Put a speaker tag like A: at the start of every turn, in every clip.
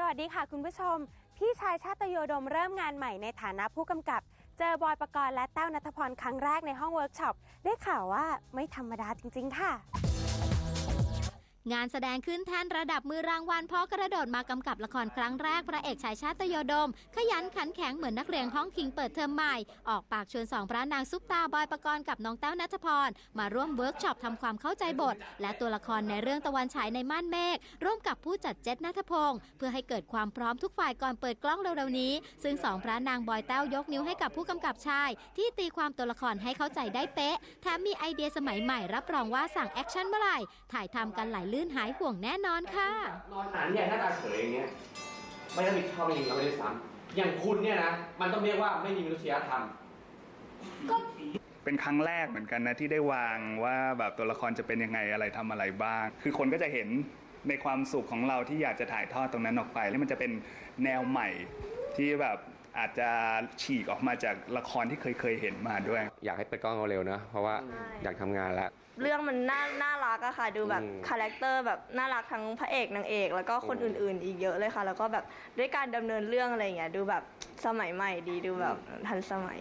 A: สวัสดีค่ะคุณผู้ชม พี่ชายชาตโยดมเริ่มงานใหม่ในฐานะผู้กำกับ เจอบอยประกรณ์และแต้วนัทพรครั้งแรกในห้องเวิร์กช็อป ได้ข่าวว่าไม่ธรรมดาจริง ๆ ค่ะ
B: งานแสดงขึ้นแท่นระดับมือรางวัลเพราะกระโดดมากำกับละครครั้งแรกพระเอกชายชาติโยดม ขยันขันแข็งเหมือนนักเรียนห้องคิงเปิดเทอมใหม่ ออกปากชวนสองพระนางซุปตาบอยประกรณ์กับน้องแต้วนัทพร มาร่วมเวิร์กช็อปทำความเข้าใจบท และตัวละครในเรื่องตะวันฉายในม่านเมฆร่วมกับผู้จัดเจษนัทพงศ์เพื่อให้เกิดความพร้อมทุกฝ่ายก่อนเปิดกล้องเร็วๆนี้ ซึ่งสองพระนางบอยแต้วยกนิ้วให้กับผู้กำกับชาย ที่ตีความตัวละครให้เข้าใจได้เป๊ะแถมมีไอเดียสมัยใหม่รับรองว่าสั่งแอคชั่นเมื่อไหร่ถ่ายทำกันไหลลื่นหายห่วงแน่นอนค่ะ
C: นอนหานใหญ่หน้าตาเฉยอย่างเงี้ยไม่รับผิดชอบจริงๆเราไม่ได้ซ้ำอย่างคุณเนี่ยนะมันต้องเรียกว่าไม่มีมนุษยธรรม
D: เป็นครั้งแรกเหมือนกันนะที่ได้วางว่าแบบตัวละครจะเป็นยังไงอะไรทำอะไรบ้าง คือคนก็จะเห็นในความสุขของเราที่อยากจะถ่ายทอดตรงนั้นออกไป แล้วมันจะเป็นแนวใหม่ที่แบบ อาจจะฉีกออกมาจากละครที่เคยเคยเห็นมาด้วย
E: อยากให้เปิดกล้องเร็วๆนะเพราะว่าอยากทำงานแล้ว
F: เรื่องมันน่าน่ารักอะค่ะ ดูแบบ
E: อืม
F: คาแรคเตอร์แบบน่ารักทั้งพระเอกนางเอก แล้วก็คน
E: อืม
F: อื่นๆ อีกเยอะเลยค่ะ แล้วก็แบบด้วยการดำเนินเรื่องอะไรอย่างเงี้ยดูแบบสมัยใหม่ดีดูแบบทันสมัย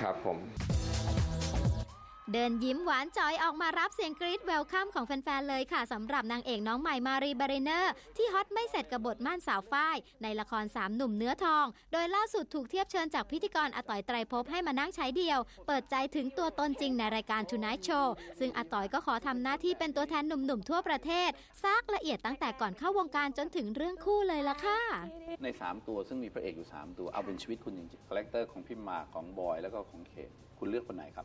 E: ครับผม
B: เดินยิ้มหวานจอยออกมารับเสียงกรี๊ดเวลคัมของแฟน ๆ เลยค่ะสำหรับนางเอกน้องใหม่มารีบาริเนอร์ ที่ฮอตไม่เสร็จกับบทม่านสาวฝ้าย ในละครสามหนุ่มเนื้อทอง โดยล่าสุดถูกเทียบเชิญจากพิธีกรอต่อยไตรภพให้มานั่งใช้เดียว เปิดใจถึงตัวตนจริงในรายการ Tonight Show ซึ่งอต่อยก็ขอทำหน้าที่เป็นตัวแทนหนุ่ม ๆ ทั่วประเทศซากละเอียดตั้งแต่ก่อนเข้าวงการจนถึงเรื่องคู่เลยละค่ะ
G: ใน 3 ตัวซึ่งมีพระเอกอยู่ 3 ตัวเอาเป็นชีวิตคุณจริงๆคาแรคเตอร์ของพี่มาของบอยแล้วก็ของเขตคุณเลือกคนไหนครับ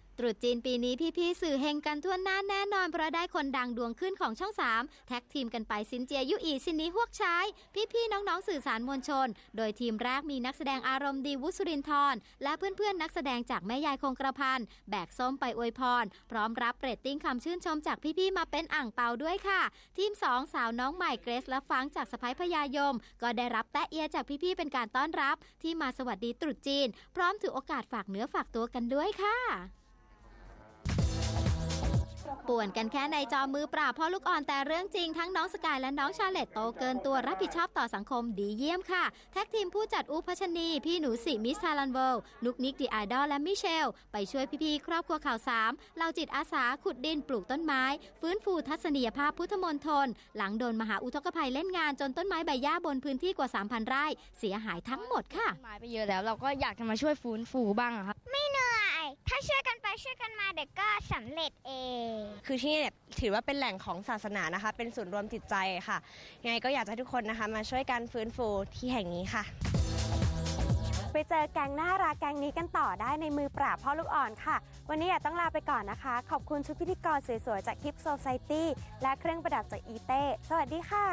B: ตรุษจีนปีนี้พี่ๆสื่อเฮงกันทั่วหน้าแน่นอน เพราะได้คนดังดวงขึ้นของช่อง 3 แท็กทีมกันไปซินเจียยุอีซินนี้ฮวกชายพี่ๆน้องๆสื่อสารมวลชน โดยทีมแรกมีนักแสดงอารมณ์ดีวุสุรินทร์และเพื่อนๆนักแสดงจากแม่ยายคงกระพันแบกส้มไปอวยพร พร้อมรับเรตติ้งคำชื่นชมจากพี่ๆมาเป็นอ่างเปาด้วยค่ะ ทีม 2 สาวน้องใหม่เกรซและฟังจากสไปพยายม ก็ได้รับแตะเอียจากพี่ๆเป็นการต้อนรับ ที่มาสวัสดีตรุษจีน พร้อมถือโอกาสฝากเนื้อฝากตัวกันด้วยค่ะ ป่วนกันแค่ในจอมือปราบพ่อลูกอ่อนแต่เรื่องจริงทั้งน้องสกายและน้องชาเลตโตเกินตัวรับผิดชอบต่อสังคมดีเยี่ยมค่ะ แท็กทีมผู้จัดอูพัชนี พี่หนูสิมิสทารันเวลนุกนิกดีไอดอลและมิเชล ไปช่วยพี่ๆครอบครัวข่าวสามเหล่าจิตอาสาขุดดินปลูกต้นไม้ ฟื้นฟูทัศนียภาพพุทธมณฑลหลังโดนมหาอุทกภัยเล่นงานจนต้นไม้ใบหญ้าบนพื้นที่กว่า 3,000 ไร่ เสียหายทั้งหมดค่ะ
H: ไม้ไปเยอะแล้วเราก็อยากจะมาช่วยฟื้นฟูบ้างอะครับ
I: ถ้าช่วยกันไปช่วยกันมาเด็กก็สำเร็จเอง
J: คือที่นี่เนี่ยถือว่าเป็นแหล่งของศาสนานะคะ เป็นศูนย์รวมจิตใจค่ะ ยังไงก็อยากจะให้ทุกคนนะคะ มาช่วยกันฟื้นฟูที่แห่งนี้ค่ะ
A: ไปเจอแกงน่ารักแกงนี้กันต่อได้ในมือปราบพ่อลูกอ่อนค่ะ วันนี้อยากต้องลาไปก่อนนะคะ ขอบคุณชุดพิธีกรสวยๆจาก Hip Society และเครื่องประดับจากอีเต้สวัสดีค่ะ